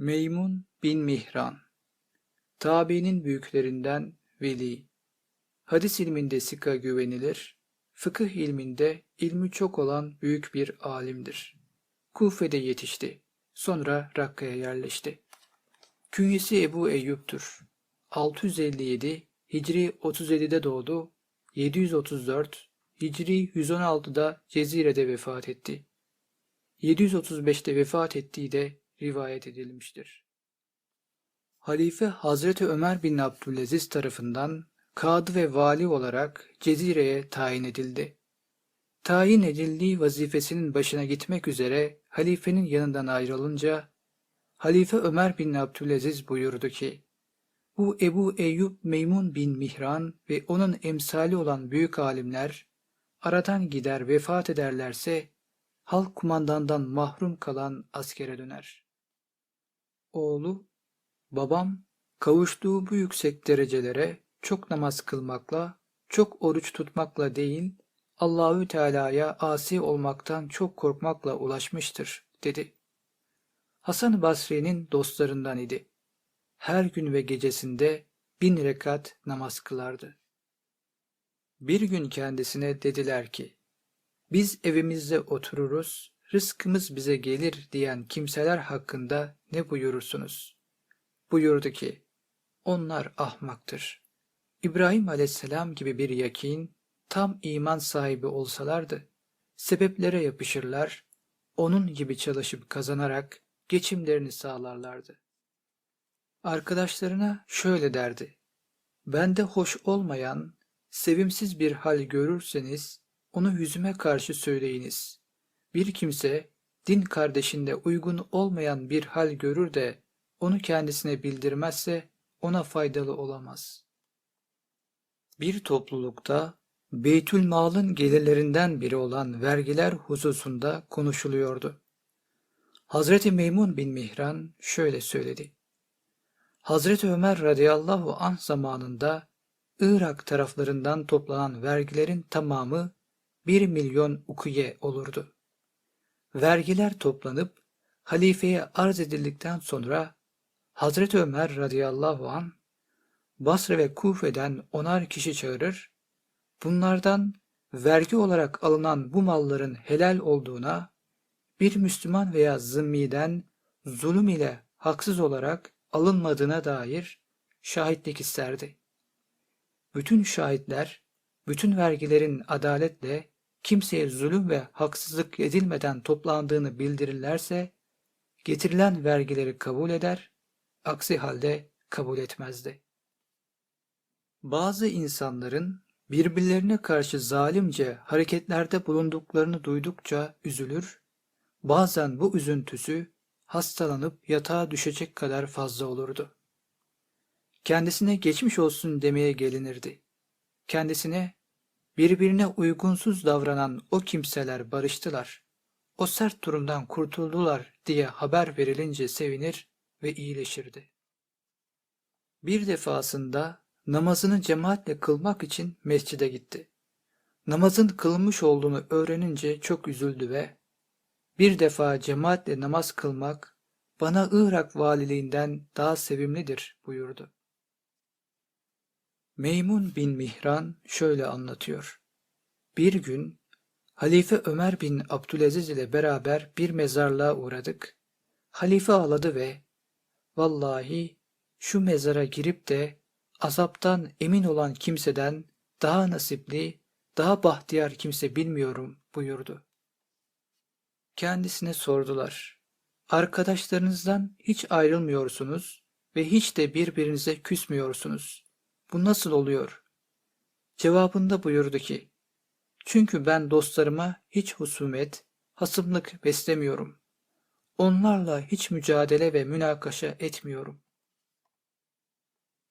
Meymun bin Mihran Tabiinin büyüklerinden veli. Hadis ilminde sika güvenilir, fıkıh ilminde ilmi çok olan büyük bir alimdir. Kufe'de yetişti. Sonra Rakka'ya yerleşti. Künyesi Ebu Eyyub'tur. 657 Hicri 37'de doğdu. 734 Hicri 116'da Cezire'de vefat etti. 735'te vefat ettiği de rivayet edilmiştir. Halife Hazreti Ömer bin Abdülaziz tarafından kadı ve vali olarak Cezire'ye tayin edildi. Tayin edildiği vazifesinin başına gitmek üzere halifenin yanından ayrılınca Halife Ömer bin Abdülaziz buyurdu ki bu Ebu Eyyub Meymun bin Mihran ve onun emsali olan büyük alimler aradan gider vefat ederlerse halk kumandandan mahrum kalan askere döner. Oğlu, babam kavuştuğu bu yüksek derecelere çok namaz kılmakla, çok oruç tutmakla değil, Allahü Teala'ya asi olmaktan çok korkmakla ulaşmıştır, dedi. Hasan Basri'nin dostlarından idi. Her gün ve gecesinde bin rekat namaz kılardı. Bir gün kendisine dediler ki, biz evimizde otururuz, rızkımız bize gelir diyen kimseler hakkında ne buyurursunuz? Buyurdu ki, onlar ahmaktır. İbrahim aleyhisselam gibi bir yakin, tam iman sahibi olsalardı, sebeplere yapışırlar, onun gibi çalışıp kazanarak geçimlerini sağlarlardı. Arkadaşlarına şöyle derdi, bende hoş olmayan, sevimsiz bir hal görürseniz, onu yüzüme karşı söyleyiniz. Bir kimse, din kardeşinde uygun olmayan bir hal görür de, onu kendisine bildirmezse, ona faydalı olamaz. Bir toplulukta, Beytül Mal'ın gelirlerinden biri olan vergiler hususunda konuşuluyordu. Hazreti Meymun bin Mihran şöyle söyledi. Hazreti Ömer radıyallahu anh zamanında Irak taraflarından toplanan vergilerin tamamı 1 milyon ukuye olurdu. Vergiler toplanıp halifeye arz edildikten sonra Hazreti Ömer radıyallahu an Basra ve Kufe'den onar kişi çağırır, bunlardan vergi olarak alınan bu malların helal olduğuna, bir Müslüman veya zimmiden zulüm ile haksız olarak alınmadığına dair şahitlik isterdi. Bütün şahitler, bütün vergilerin adaletle kimseye zulüm ve haksızlık edilmeden toplandığını bildirirlerse, getirilen vergileri kabul eder, aksi halde kabul etmezdi. Bazı insanların birbirlerine karşı zalimce hareketlerde bulunduklarını duydukça üzülür, bazen bu üzüntüsü hastalanıp yatağa düşecek kadar fazla olurdu. Kendisine geçmiş olsun demeye gelinirdi. Kendisine birbirine uygunsuz davranan o kimseler barıştılar. O sert durumdan kurtuldular diye haber verilince sevinir ve iyileşirdi. Bir defasında namazını cemaatle kılmak için mescide gitti. Namazın kılmış olduğunu öğrenince çok üzüldü ve bir defa cemaatle namaz kılmak bana Irak valiliğinden daha sevimlidir buyurdu. Meymun bin Mihran şöyle anlatıyor. Bir gün Halife Ömer bin Abdülaziz ile beraber bir mezarlığa uğradık. Halife ağladı ve vallahi şu mezara girip de azaptan emin olan kimseden daha nasipli, daha bahtiyar kimse bilmiyorum buyurdu. Kendisine sordular. Arkadaşlarınızdan hiç ayrılmıyorsunuz ve hiç de birbirinize küsmüyorsunuz. Bu nasıl oluyor? Cevabında buyurdu ki, çünkü ben dostlarıma hiç husumet, hasımlık beslemiyorum. Onlarla hiç mücadele ve münakaşa etmiyorum.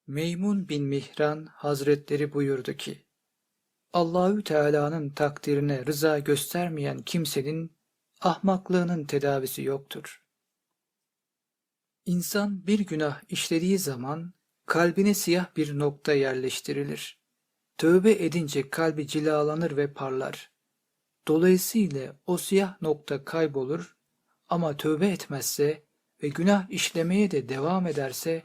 Meymun bin Mihran Hazretleri buyurdu ki, Allahü Teala'nın takdirine rıza göstermeyen kimsenin ahmaklığının tedavisi yoktur. İnsan bir günah işlediği zaman kalbine siyah bir nokta yerleştirilir. Tövbe edince kalbi cilalanır ve parlar. Dolayısıyla o siyah nokta kaybolur ama tövbe etmezse ve günah işlemeye de devam ederse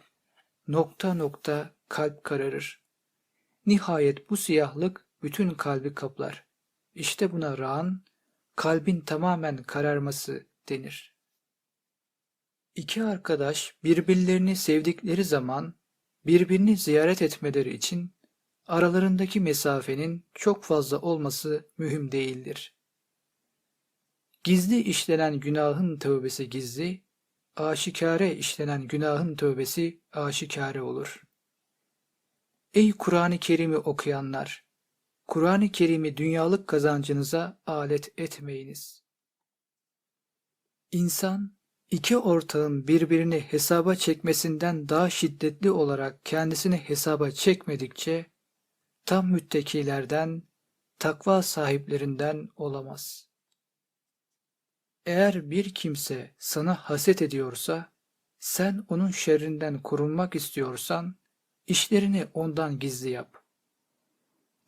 nokta nokta kalp kararır. Nihayet bu siyahlık bütün kalbi kaplar. İşte buna rağan, kalbin tamamen kararması denir. İki arkadaş birbirlerini sevdikleri zaman birbirini ziyaret etmeleri için aralarındaki mesafenin çok fazla olması mühim değildir. Gizli işlenen günahın tövbesi gizli, aşikare işlenen günahın tövbesi aşikare olur. Ey Kur'an-ı Kerim'i okuyanlar! Kur'an-ı Kerim'i dünyalık kazancınıza alet etmeyiniz. İnsan, iki ortağın birbirini hesaba çekmesinden daha şiddetli olarak kendisini hesaba çekmedikçe, tam müttakilerden, takva sahiplerinden olamaz. Eğer bir kimse sana haset ediyorsa, sen onun şerrinden korunmak istiyorsan, işlerini ondan gizli yap.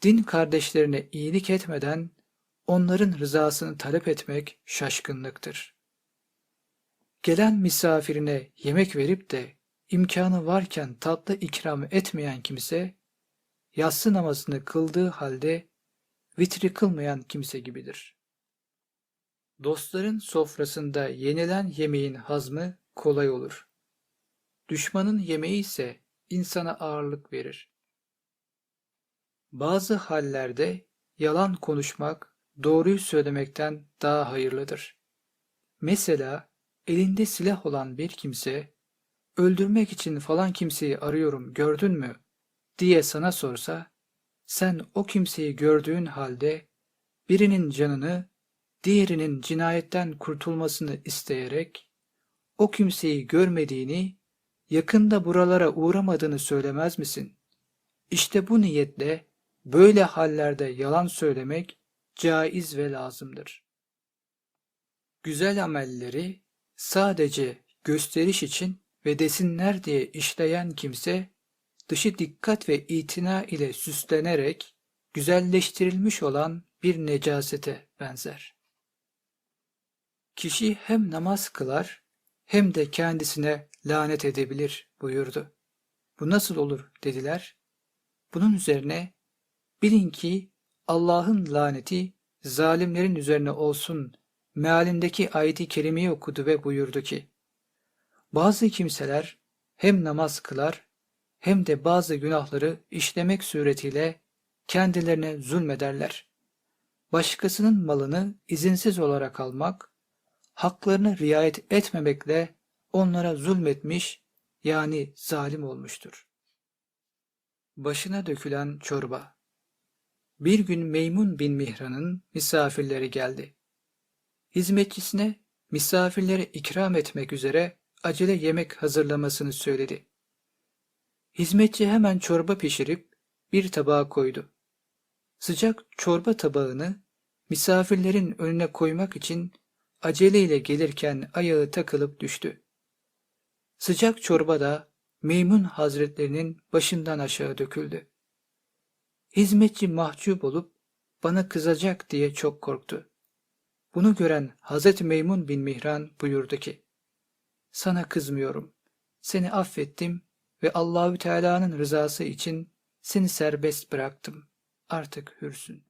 Din kardeşlerine iyilik etmeden, onların rızasını talep etmek şaşkınlıktır. Gelen misafirine yemek verip de imkanı varken tatlı ikram etmeyen kimse, yatsı namazını kıldığı halde vitri kılmayan kimse gibidir. Dostların sofrasında yenilen yemeğin hazmı kolay olur. Düşmanın yemeği ise insana ağırlık verir. Bazı hallerde yalan konuşmak doğruyu söylemekten daha hayırlıdır. Mesela elinde silah olan bir kimse öldürmek için falan kimseyi arıyorum gördün mü diye sana sorsa sen o kimseyi gördüğün halde birinin canını diğerinin cinayetten kurtulmasını isteyerek o kimseyi görmediğini, yakında buralara uğramadığını söylemez misin? İşte bu niyetle böyle hallerde yalan söylemek caiz ve lazımdır. Güzel amelleri sadece gösteriş için ve desinler diye işleyen kimse dışı dikkat ve itina ile süslenerek güzelleştirilmiş olan bir necasete benzer. Kişi hem namaz kılar hem de kendisine lanet edebilir buyurdu. Bu nasıl olur dediler. Bunun üzerine bilin ki Allah'ın laneti zalimlerin üzerine olsun mealindeki ayeti kerimeyi okudu ve buyurdu ki bazı kimseler hem namaz kılar hem de bazı günahları işlemek suretiyle kendilerine zulmederler. Başkasının malını izinsiz olarak almak, haklarını riayet etmemekle onlara zulmetmiş yani zalim olmuştur. Başına dökülen çorba Bir gün Meymun bin Mihran'ın misafirleri geldi. Hizmetçisine misafirlere ikram etmek üzere acele yemek hazırlamasını söyledi. Hizmetçi hemen çorba pişirip bir tabağa koydu. Sıcak çorba tabağını misafirlerin önüne koymak için aceleyle gelirken ayağı takılıp düştü. Sıcak çorba da Meymun Hazretlerinin başından aşağı döküldü. Hizmetçi mahcup olup bana kızacak diye çok korktu. Bunu gören Hazreti Meymun bin Mihran buyurdu ki, Sana kızmıyorum, seni affettim ve Allahü Teala'nın rızası için seni serbest bıraktım. Artık hürsün.